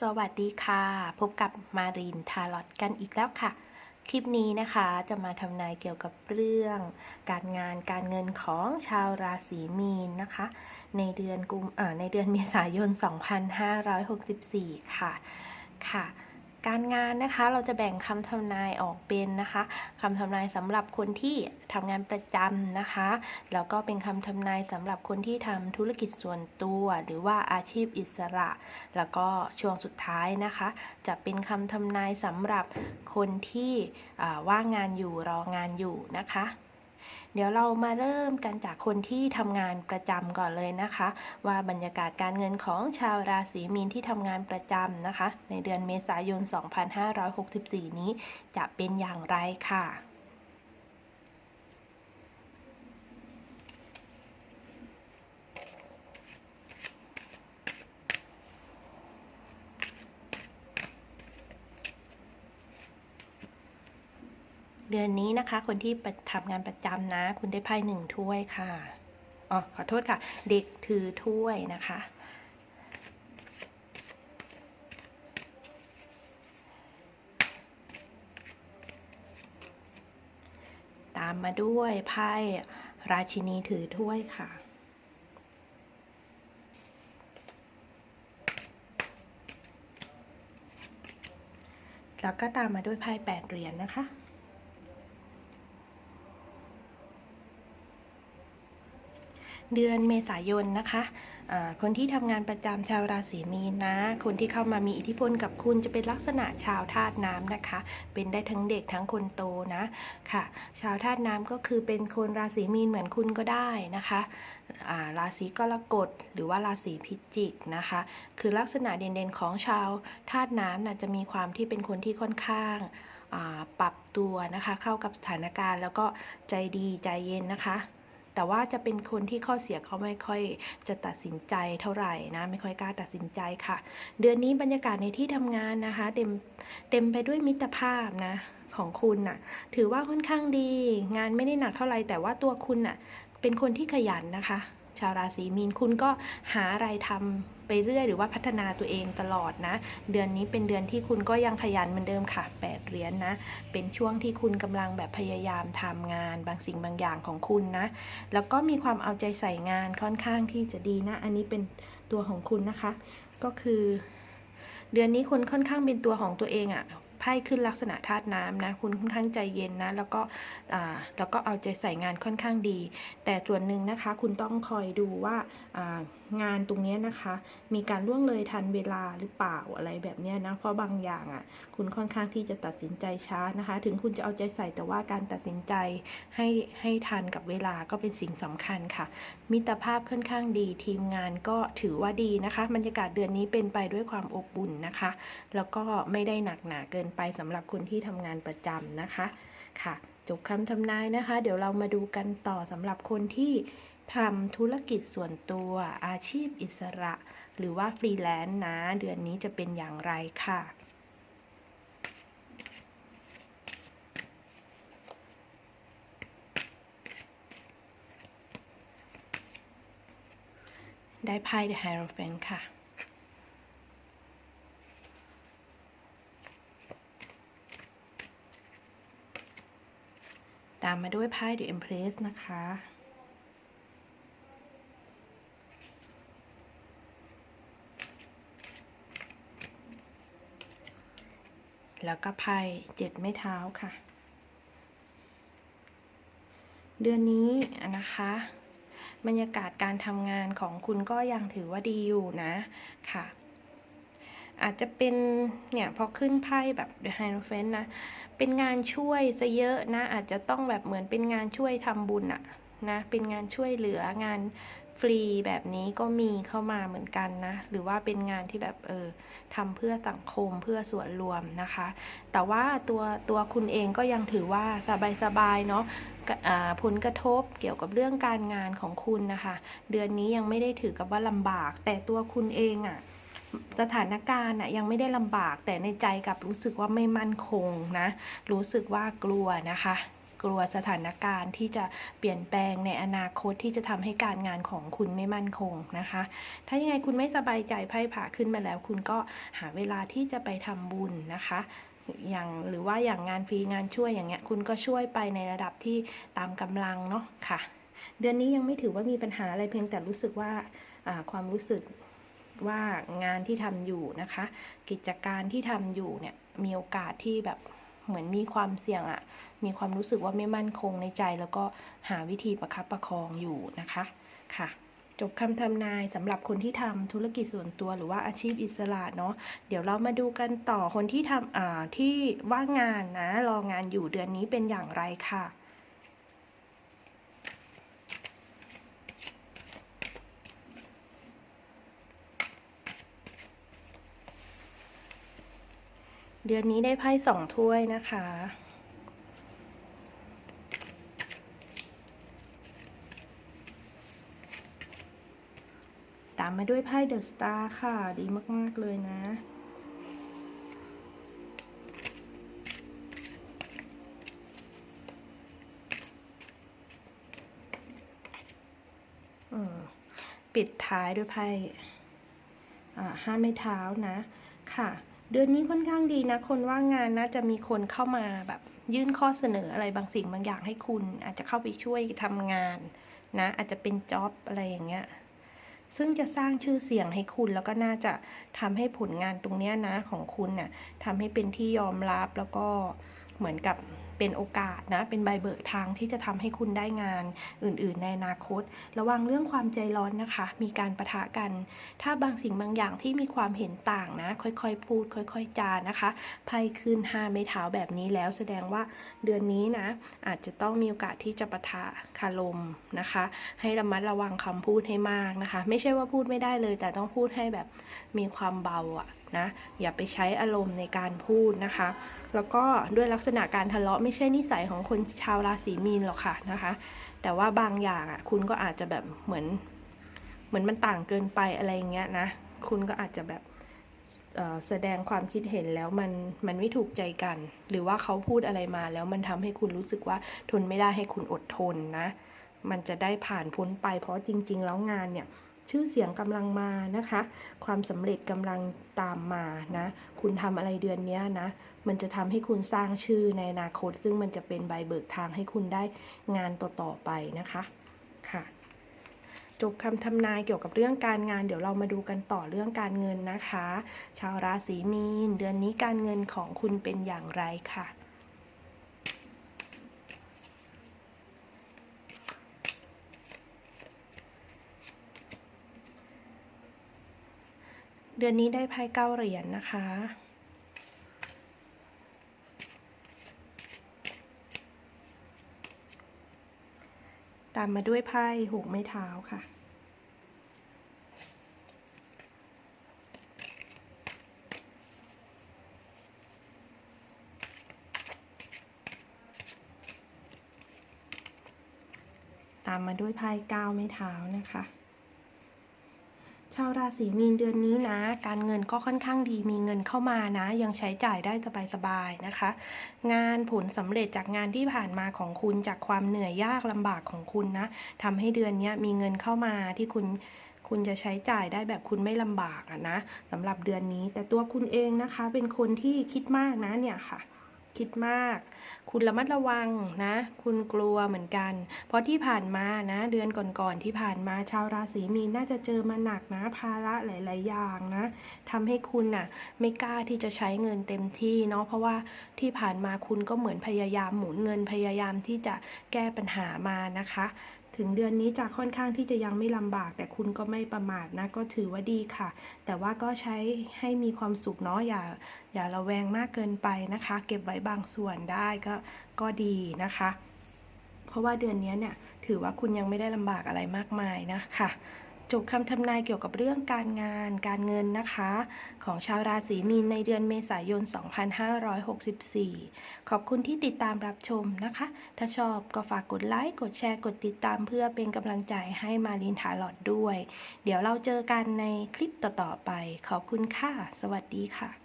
สวัสดีค่ะ พบกับมารินทาร์ลอตกันอีกแล้วค่ะ คลิปนี้นะคะจะมาทำนายเกี่ยวกับเรื่อง การงานการเงินของชาวราศีมีนนะคะ ในเดือนกุมในเดือนเมษายน 2564 ค่ะค่ะ การงานนะคะเราจะแบ่งคำทำนายออกเป็นนะคะคำทำนายสำหรับคนที่ทำงานประจำนะคะ แล้วก็เป็นคำทำนายสำหรับคนที่ทำธุรกิจส่วนตัว หรือว่าอาชีพอิสระ แล้วก็ช่วงสุดท้ายนะคะ จะเป็นคำทำนายสำหรับคนที่ว่างงานอยู่รองานอยู่นะคะ เดี๋ยวเรามาเริ่มกันจากคนที่ทำงานประจำก่อนเลยนะคะ ว่าบรรยากาศการเงินของชาวราศีมีนที่ทำงานประจำนะคะ ในเดือนเมษายน 2564 นี้จะเป็นอย่างไรค่ะ เดือนนี้นะคะ คนที่ทำงานประจำนะ คุณได้ไพ่หนึ่งถ้วยค่ะอ๋อขอโทษค่ะ เด็กถือถ้วยนะคะตามมาด้วยไพ่ราชินีถือถ้วยค่ะ แล้วก็ตามมาด้วยไพ่แปดเหรียญนะคะ เดือนเมษายนนะคะอ่าคนที่ทำงานประจำชาวราศีมีนนะ คนที่เข้ามามีอิทธิพลกับคุณจะเป็นลักษณะชาวธาตุน้ำนะคะ เป็นได้ทั้งเด็กทั้งคนโตนะค่ะ ชาวธาตุน้ำก็คือเป็นคนราศีมีนเหมือนคุณก็ได้นะคะราศีกรกฎหรือว่าราศีพิจิกนะคะ คือลักษณะเด่นๆของชาวธาตุน้ำนะจะมีความที่เป็นคนที่ค่อนข้างปรับตัวนะคะ เข้ากับสถานการณ์แล้วก็ใจดีใจเย็นนะคะ แต่ว่าจะเป็นคนที่ข้อเสียเขาไม่ค่อยจะตัดสินใจเท่าไหร่นะไม่ค่อยกล้าตัดสินใจค่ะ เดือนนี้บรรยากาศในที่ทำงานนะคะเต็มเต็มไปด้วยมิตรภาพนะของคุณน่ะ ถือว่าค่อนข้างดี งานไม่ได้หนักเท่าไหร่แต่ว่าตัวคุณน่ะเป็นคนที่ขยันนะคะ ชาวราศีมีนคุณก็หาอะไรทำไปเรื่อยหรือว่าพัฒนาตัวเองตลอดนะ เดือนนี้เป็นเดือนที่คุณก็ยังขยันเหมือนเดิมค่ะแปดเหรียญนนะ เป็นช่วงที่คุณกำลังแบบพยายามทำงานบางสิ่งบางอย่างของคุณนะ แล้วก็มีความเอาใจใส่งานค่อนข้างที่จะดีนะ อันนี้เป็นตัวของคุณนะคะ ก็คือ เดือนนี้คุณค่อนข้างเป็นตัวของตัวเองอะ่ะ ไพ่ขึ้นลักษณะธาตุน้ำนะคุณค่อนข้างใจเย็นนะแล้วก็แล้วก็เอาใจใส่งานค่อนข้างดี แต่ส่วนหนึ่งนะคะคุณต้องคอยดูว่างานตรงนี้นะคะ มีการล่วงเลยทันเวลาหรือเปล่าอะไรแบบนี้นะเพราะบางอย่างอะ่ะคุณค่อนข้างที่จะตัดสินใจช้านะคะ ถึงคุณจะเอาใจใส่แต่ว่าการตัดสินใจให้ให้ทันกับเวลาก็เป็นสิ่งสำคัญค่ะ มิตรภาพค่อนข้างดีทีมงานก็ถือว่าดีนะคะบรรยากาศเดือนนี้เป็นไปด้วยความอบอุ่นนะคะ แล้วก็ไม่ได้หนักหนาเกินไปสำหรับคนที่ทำงานประจำนะคะค่ะจบคำทำนายนะคะ เดี๋ยวเรามาดูกันต่อสำหรับคนที่ทำธุรกิจส่วนตัวอาชีพอิสระ หรือว่าฟรีแลนซ์นะ เดือนนี้จะเป็นอย่างไรค่ะได้ไพ่ The Hierophant ค่ะ ตามมาด้วยไพ่ The Empress นะคะ แล้วก็ไพ่เจ็ดไม้เท้าค่ะ เดือนนี้นะคะบรรยากาศการทำงานของคุณก็ยังถือว่าดีอยู่นะค่ะ อาจจะเป็นเนี่ยพอขึ้นไพ่แบบ The Hierophant นะ เป็นงานช่วยซะเยอะนะ อาจจะต้องแบบเหมือนเป็นงานช่วยทำบุญอะนะ เป็นงานช่วยเหลืองานฟรีแบบนี้ก็มีเข้ามาเหมือนกันนะ หรือว่าเป็นงานที่แบบเออทำเพื่อสังคมเพื่อส่วนรวมนะคะ แต่ว่าตัวตัวคุณเองก็ยังถือว่าสบายๆเนาะะผลกระทบเกี่ยวกับเรื่องการงานของคุณนะคะ เดือนนี้ยังไม่ได้ถือกับว่าลำบาก แต่ตัวคุณเองอะ สถานการณ์น่ะยังไม่ได้ลำบากแต่ในใจกับรู้สึกว่าไม่มั่นคงนะ รู้สึกว่ากลัวนะคะ กลัวสถานการณ์ที่จะเปลี่ยนแปลงในอนาคตที่จะทำให้การงานของคุณไม่มั่นคงนะคะ ถ้ายังไงคุณไม่สบายใจไพ่ผ่าขึ้นมาแล้ว คุณก็หาเวลาที่จะไปทำบุญนะคะอย่างหรือว่าอย่างงานฟรีงานช่วยอย่างเงี้ยคุณก็ช่วยไปในระดับที่ตามกำลังเนาะค่ะ เดือนนี้ยังไม่ถือว่ามีปัญหาอะไรเพียงแต่รู้สึกว่าความรู้สึก ว่างานที่ทำอยู่นะคะ กิจการที่ทำอยู่เนี่ยมีโอกาสที่แบบเหมือนมีความเสี่ยงอะมีความรู้สึกว่าไม่มั่นคงในใจ แล้วก็หาวิธีประคับประคองอยู่นะคะค่ะ จบคำทำนายสำหรับคนที่ทำธุรกิจส่วนตัวหรือว่าอาชีพอิสระเนาะเดี๋ยวเรามาดูกันต่อคนที่ทำอ่าที่ว่างงานนะรองานอยู่เดือนนี้เป็นอย่างไรค่ะ เดือนนี้ได้ไพ่สองถ้วยนะคะ ตามมาด้วยไพ่เดอะสตาร์ค่ะ ดีมาก ๆ เลยนะ ปิดท้ายด้วยไพ่ห้าไม้เท้านะ ค่ะ เดือนนี้ค่อนข้างดีนะ คนว่างงานน่าจะมีคนเข้ามาแบบ ยื่นข้อเสนออะไรบางสิ่งบางอย่างให้คุณ อาจจะเข้าไปช่วยทำงานนะ อาจจะเป็นจ็อบอะไรอย่างเงี้ยซึ่งจะสร้างชื่อเสียงให้คุณแล้วก็น่าจะทำให้ผลงานตรงเนี้ยนะของคุณเนี่ยทำให้เป็นที่ยอมรับแล้วก็เหมือนกับ เป็นโอกาสนะ เป็นใบเบิกทางที่จะทำให้คุณได้งานอื่น ๆ ในอนาคต ระวังเรื่องความใจร้อนนะคะ มีการประทะกัน ถ้าบางสิ่งบางอย่างที่มีความเห็นต่างนะ ค่อยๆ พูด ค่อย ๆ จานะคะไพ่ขึ้นห้าไม้เท้าแบบนี้แล้วแสดงว่าเดือนนี้นะ อาจจะต้องมีโอกาสที่จะปะทะคารมนะคะ ให้ระมัดระวังคำพูดให้มากนะคะ ไม่ใช่ว่าพูดไม่ได้เลย แต่ต้องพูดให้แบบมีความเบาอะนะ อย่าไปใช้อารมณ์ในการพูดนะคะ แล้วก็ด้วยลักษณะการทะเลาะไม่ใช่นิสัยของคนชาวราศีมีนหรอกค่ะนะคะ แต่ว่าบางอย่างอะ คุณก็อาจจะแบบเหมือน เหมือนมันต่างเกินไปอะไรอย่างเงี้ยนะ คุณก็อาจจะแบบแสดงความคิดเห็นแล้วมันมันไม่ถูกใจกัน หรือว่าเขาพูดอะไรมาแล้วมันทำให้คุณรู้สึกว่าทนไม่ได้ให้คุณอดทนนะ มันจะได้ผ่านพ้นไปเพราะจริง ๆ แล้วงานเนี่ย ชื่อเสียงกำลังมานะคะ ความสำเร็จกำลังตามมานะ คุณทำอะไรเดือนนี้นะ มันจะทำให้คุณสร้างชื่อในอนาคต ซึ่งมันจะเป็นใบเบิกทางให้คุณได้งานต่อๆไปนะคะ ค่ะ จบคำทำนายเกี่ยวกับเรื่องการงาน เดี๋ยวเรามาดูกันต่อเรื่องการเงินนะคะ ชาวราศีมีน เดือนนี้การเงินของคุณเป็นอย่างไรค่ะ เดือนนี้ได้ไพ่เก้าเหรียญนะคะ ตามมาด้วยไพ่หกไม้เท้าค่ะ ตามมาด้วยไพ่เก้าไม้เท้านะคะ ชาวราศีมีนเดือนนี้นะ การเงินก็ค่อนข้างดีมีเงินเข้ามานะ ยังใช้จ่ายได้สบายๆนะคะ งานผลสำเร็จจากงานที่ผ่านมาของคุณจากความเหนื่อยยากลำบากของคุณนะทำให้เดือนนี้มีเงินเข้ามาที่คุณคุณจะใช้จ่ายได้แบบคุณไม่ลำบากอะนะสำหรับเดือนนี้ แต่ตัวคุณเองนะคะ เป็นคนที่คิดมากนะเนี่ยค่ะ คิดมาก คุณระมัดระวังนะ คุณกลัวเหมือนกัน เพราะที่ผ่านมานะ เดือนก่อนๆที่ผ่านมาชาวราศีมีนน่าจะเจอมาหนักนะ ภาระหลาย ๆ อย่างนะทำให้คุณน่ะไม่กล้าที่จะใช้เงินเต็มที่เนาะเพราะว่าที่ผ่านมาคุณก็เหมือนพยายามหมุนเงินพยายามที่จะแก้ปัญหามานะคะ ถึงเดือนนี้จะค่อนข้างที่จะยังไม่ลำบาก แต่คุณก็ไม่ประมาทนะก็ถือว่าดีค่ะ แต่ว่าก็ใช้ให้มีความสุขเนาะอย่าอย่าระแวงมากเกินไปนะคะ เก็บไว้บางส่วนได้ก็ก็ดีนะคะ เพราะว่าเดือนนี้เนี่ยถือว่าคุณยังไม่ได้ลำบากอะไรมากมายนะคะ จบคำทำนายเกี่ยวกับเรื่องการงาน การเงินนะคะ ของชาวราศีมีนในเดือนเมษายน 2564 ขอบคุณที่ติดตามรับชมนะคะ ถ้าชอบก็ฝากกดไลค์ กดแชร์ กดติดตามเพื่อเป็นกำลังใจให้มาลินทาหลอดด้วย เดี๋ยวเราเจอกันในคลิปต่อๆไป ขอบคุณค่ะ สวัสดีค่ะ